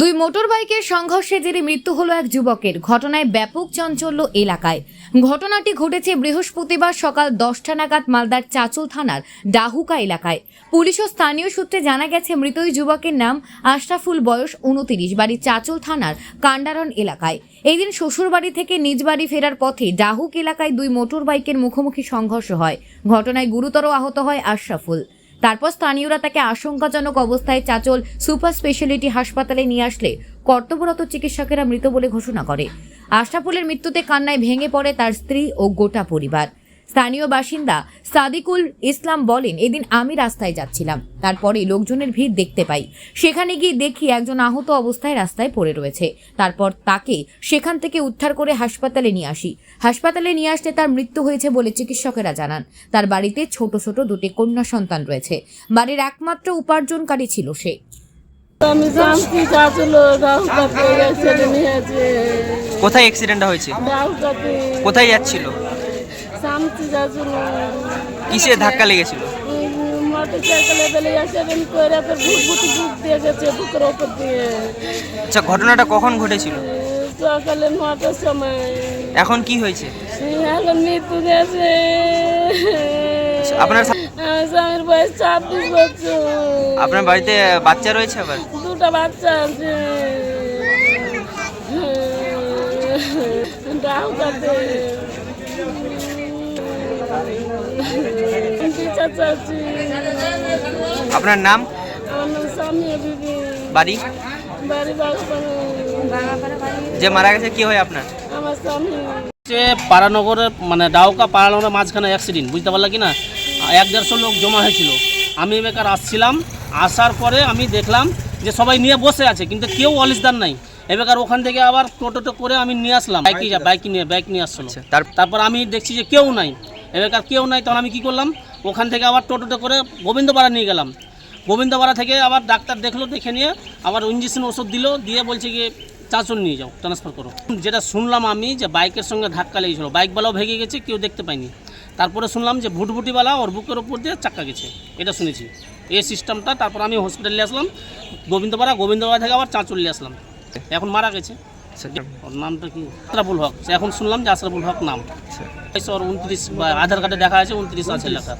দুই মোটর বাইকের সংঘর্ষে জেরে মৃত্যু হলো এক যুবকের। ঘটনায় ব্যাপক চাঞ্চল্য এলাকায়। ঘটনাটি ঘটেছে বৃহস্পতিবার সকাল দশটা নাগাদ মালদার চাচল থানার ডাহুকা এলাকায়। পুলিশ ও স্থানীয় সূত্রে জানা গেছে, মৃত যুবকের নাম আশরাফুল বয়স উনতিরিশ, বাড়ি চাচল থানার কান্ডারন এলাকায়। এই দিন শ্বশুরবাড়ি থেকে নিজ বাড়ি ফেরার পথে ডাহুক এলাকায় দুই মোটর বাইকের মুখোমুখি সংঘর্ষ হয়। ঘটনায় গুরুতর আহত হয় আশরাফুল। তারপর স্থানীয়রা তাকে আশঙ্কাজনক অবস্থায় চাচল সুপার স্পেশালিটি হাসপাতালে নিয়ে আসলে কর্তব্যরত চিকিৎসকেরা মৃত বলে ঘোষণা করে। আশরাফুলের মৃত্যুতে কান্নায় ভেঙে পড়ে তার স্ত্রী ও গোটা পরিবার। স্থানীয় বাসিন্দা সাদিকুল ইসলাম বলেন এদিন আমি রাস্তায় যাচ্ছিলাম। তারপরে লোকজনের ভিড় দেখতে পাই। সেখানে গিয়ে দেখি একজন আহত অবস্থায় রাস্তায় পড়ে রয়েছে। তারপর তাকে সেখান থেকে উদ্ধার করে হাসপাতালে নিয়ে আসি। হাসপাতালে নিয়ে আসতে তার মৃত্যু হয়েছে বলে চিকিৎসকেরা জানান। তার বাড়িতে ছোট ছোট দুটি কন্যা সন্তান রয়েছে। বাড়ির একমাত্র উপার্জনকারী ছিল সে। আমি কোথায় অ্যাক্সিডেন্টটা হয়েছে? কোথায় যাচ্ছিল? কিসে ধাক্কা লেগেছিল? দিয়ে গেছে দিয়ে আচ্ছা ঘটনাটা কখন ঘটেছিল? সকালে নটার সময় এখন কি হয়েছে? এখন মৃত্যু গেছে আপনার স্বামীর বয়স ছাব্বিশ বছর আপনার বাড়িতে বাচ্চা রয়েছে আবার? দুটো বাচ্চা আছে। আপনার নাম? বাড়ি? বাড়ি যে মারা গেছে কি হয় আপনার? হচ্ছে পারানগরের মানে ডাউকা পাড়ানগরের মাঝখানে অ্যাক্সিডেন্ট বুঝতে পারলা কি না এক দেড়শো লোক জমা হয়েছিল। আমি বেকার আসছিলাম আসার পরে আমি দেখলাম যে সবাই নিয়ে বসে আছে কিন্তু কেউ অলিসদার নাই। এবার ওখান থেকে আবার টোটোটো করে আমি নিয়ে আসলাম। বাইকে বাইক নিয়ে বাইক নিয়ে আসছিল। আচ্ছা, তার- তারপর আমি দেখছি যে কেউ নাই। এবার কেউ নাই, তখন আমি কি করলাম? ওখান থেকে আবার টোটোটো করে গোবিন্দপাড়া নিয়ে গেলাম। গোবিন্দপাড়া থেকে আবার ডাক্তার দেখল, দেখে নিয়ে আবার ইঞ্জেকশন ওষুধ দিল, দিয়ে বলছে কি, চারজন নিয়ে যাও ট্রান্সফার করো। যেটা শুনলাম আমি যে বাইকের সঙ্গে ধাক্কা লেগেছিলো বাইকওয়ালাও ভেঙে গেছে, কেউ দেখতে পায়নি তারপরে শুনলাম যে ভুটভুটিওয়ালা ওর বুকের উপর দিয়ে চাক্কা গেছে, এটা শুনেছি। এই সিস্টেমটা তারপর আমি হসপিটালে আসলাম, গোবিন্দপাড়া গোবিন্দপাড়া থেকে আবার চাঁচল্লে আসলাম। এখন মারা গেছে। ওর নামটা কি? আশরাফুল হক। এখন শুনলাম যে আশরাফুল হক নাম। ওর উনত্রিশ বা আধার কার্ডে দেখা আছে উনত্রিশ আছে লেখা।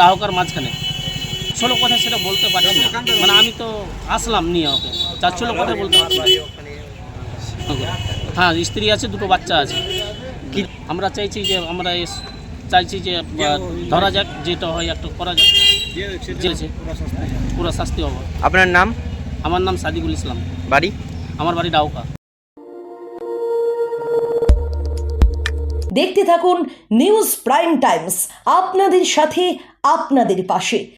ডাহকার মাঝখানে। কথা সেটা বলতে পারছি না মানে আমি তো আসলাম নিয়ে ওকে। কথা বলতে পারছি। হ্যাঁ স্ত্রী আছে দুটো বাচ্চা আছে। কি? আমরা চাইছি যে আমরা চাইছি যে ধরা যাক যেটা হয় একটা করা যাক। পুরো শাস্তি হবে। আপনার নাম? আমার নাম সাদিকুল ইসলাম। বাড়ি? আমার বাড়ি ডাউকা। দেখতে থাকুন নিউজ প্রাইম টাইমস আপনাদের সাথে আপনাদের পাশে।